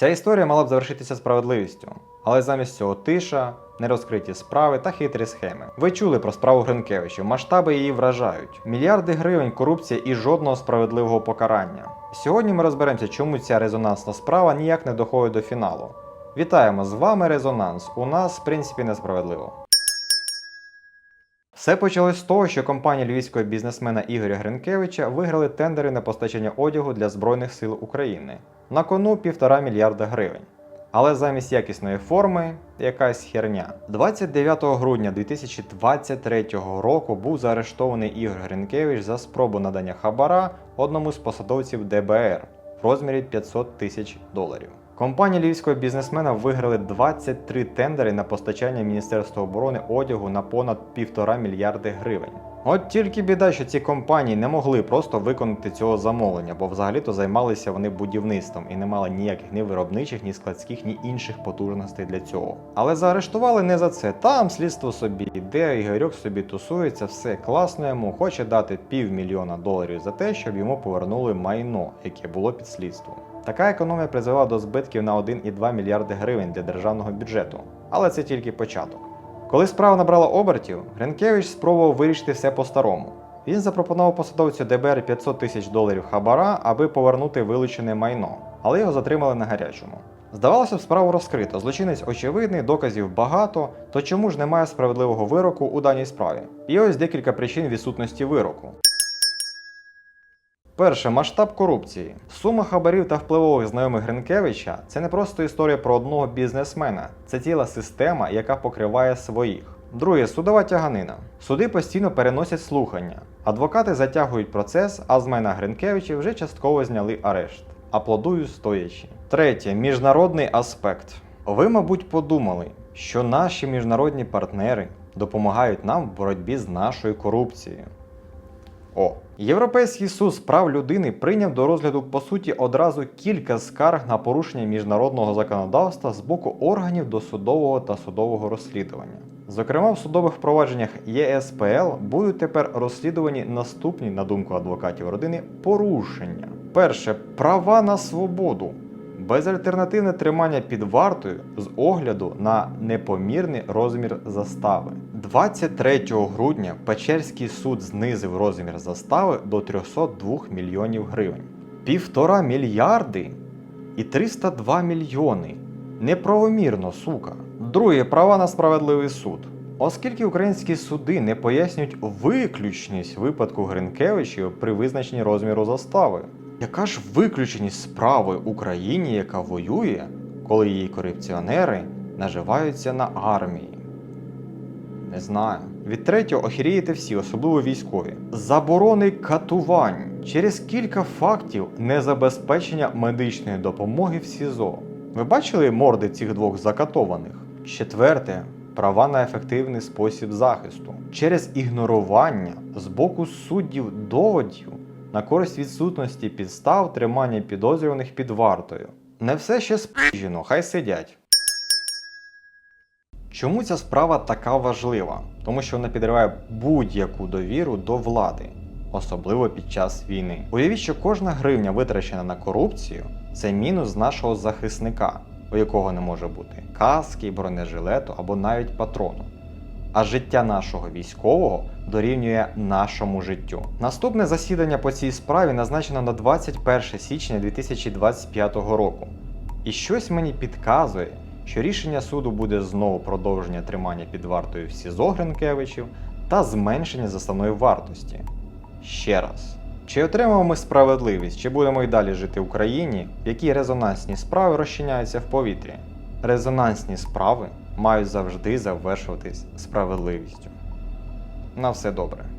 Ця історія мала б завершитися справедливістю, але замість цього тиша, нерозкриті справи та хитрі схеми. Ви чули про справу Гринкевичів, масштаби її вражають. Мільярди гривень, корупція і жодного справедливого покарання. Сьогодні ми розберемося, чому ця резонансна справа ніяк не доходить до фіналу. Вітаємо з вами Резонанс. У нас, в принципі, несправедливо. Все почалось з того, що компанія львівського бізнесмена Ігоря Гринкевича виграли тендери на постачання одягу для Збройних сил України на кону півтора мільярда гривень. Але замість якісної форми якась херня. 29 грудня 2023 року був заарештований Ігор Гринкевич за спробу надання хабара одному з посадовців ДБР в розмірі 500 тисяч доларів. Компанія львівського бізнесмена виграли 23 тендери на постачання Міністерства оборони одягу на понад півтора мільярди гривень. От тільки біда, що ці компанії не могли просто виконати цього замовлення, бо взагалі-то займалися вони будівництвом і не мали ніяких ні виробничих, ні складських, ні інших потужностей для цього. Але заарештували не за це. Там слідство собі йде, Ігорьок собі тусується, все класно йому, хоче дати півмільйона доларів за те, щоб йому повернули майно, яке було під слідством. Така економія призвела до збитків на 1,2 мільярди гривень для державного бюджету. Але це тільки початок. Коли справа набрала обертів, Гринкевич спробував вирішити все по-старому. Він запропонував посадовцю ДБР 500 тисяч доларів хабара, аби повернути вилучене майно, але його затримали на гарячому. Здавалося б, справу розкрито, злочинець очевидний, доказів багато, то чому ж немає справедливого вироку у даній справі? І ось декілька причин відсутності вироку. Перше масштаб корупції. Сума хабарів та впливових знайомих Гринкевича це не просто історія про одного бізнесмена, це ціла система, яка покриває своїх. Друге судова тяганина. Суди постійно переносять слухання. Адвокати затягують процес, а з майна Гринкевичів вже частково зняли арешт. Аплодую стоячи. Третє міжнародний аспект. Ви, мабуть, подумали, що наші міжнародні партнери допомагають нам в боротьбі з нашою корупцією. О, Європейський суд з прав людини прийняв до розгляду по суті одразу кілька скарг на порушення міжнародного законодавства з боку органів досудового та судового розслідування. Зокрема, в судових провадженнях ЄСПЛ будуть тепер розслідувані наступні, на думку адвокатів родини, порушення. Перше права на свободу. Безальтернативне тримання під вартою з огляду на непомірний розмір застави. 23 грудня Печерський суд знизив розмір застави до 302 мільйонів гривень. Півтора мільярди і 302 мільйони. Неправомірно, сука. Друге права на справедливий суд. Оскільки українські суди не пояснюють виключність випадку Гринкевичів при визначенні розміру застави. Яка ж виключеність справи Україні, яка воює, коли її корупціонери наживаються на армії? Не знаю. Від третього охерієте всі, особливо військові. Заборони катувань через кілька фактів незабезпечення медичної допомоги в СІЗО. Ви бачили морди цих двох закатованих? Четверте права на ефективний спосіб захисту через ігнорування з боку суддів доводів на користь відсутності підстав тримання підозрюваних під вартою. Не все ще спіжено, хай сидять. Чому ця справа така важлива? Тому що вона підриває будь-яку довіру до влади, особливо під час війни. Уявіть, що кожна гривня витрачена на корупцію це мінус нашого захисника, у якого не може бути каски, бронежилету або навіть патрону. А життя нашого військового дорівнює нашому життю. Наступне засідання по цій справі назначено на 21 січня 2025 року. І щось мені підказує, що рішення суду буде знову продовження тримання під вартою в СІЗО Гринкевичів та зменшення заставної вартості. Ще раз. Чи отримаємо ми справедливість, чи будемо й далі жити в Україні, в якій резонансні справи розчиняються в повітрі? Резонансні справи мають завжди завершуватись справедливістю. На все добре.